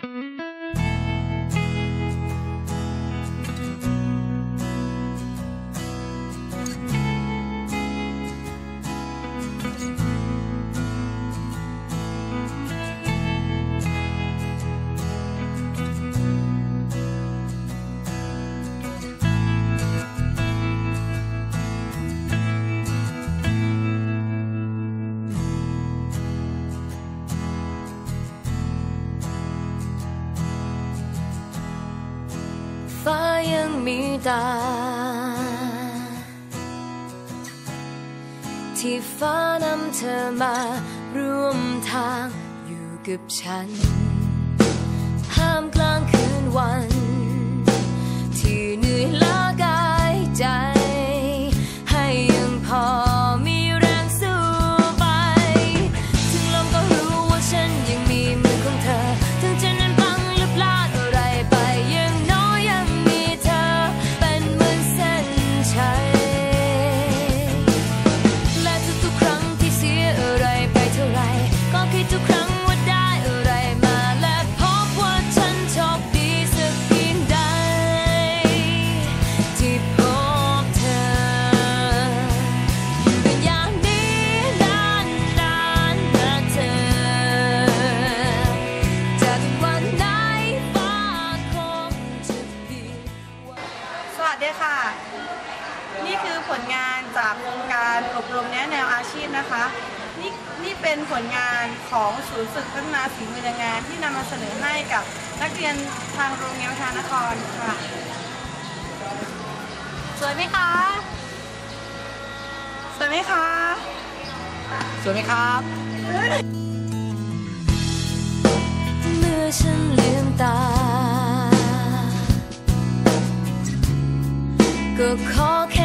ฟ้า ยังมีตา ที่ฟ้านำเธอมาร่วมทางอยู่กับฉัน ห้ามกลางคืนวัน ดีค่ะ นี่คือผลงานจากโครงการอบรมแนะแนวอาชีพนะคะ นี่นี่เป็นผลงานของศูนย์ฝึกพัฒนาฝีมือแรงงานที่นำมาเสนอให้กับนักเรียนทางโรงเรียนวัฒนครค่ะ สวยไหมคะ สวยไหมคะ สวยไหมครับเมื่อฉันลืมตา 个 call。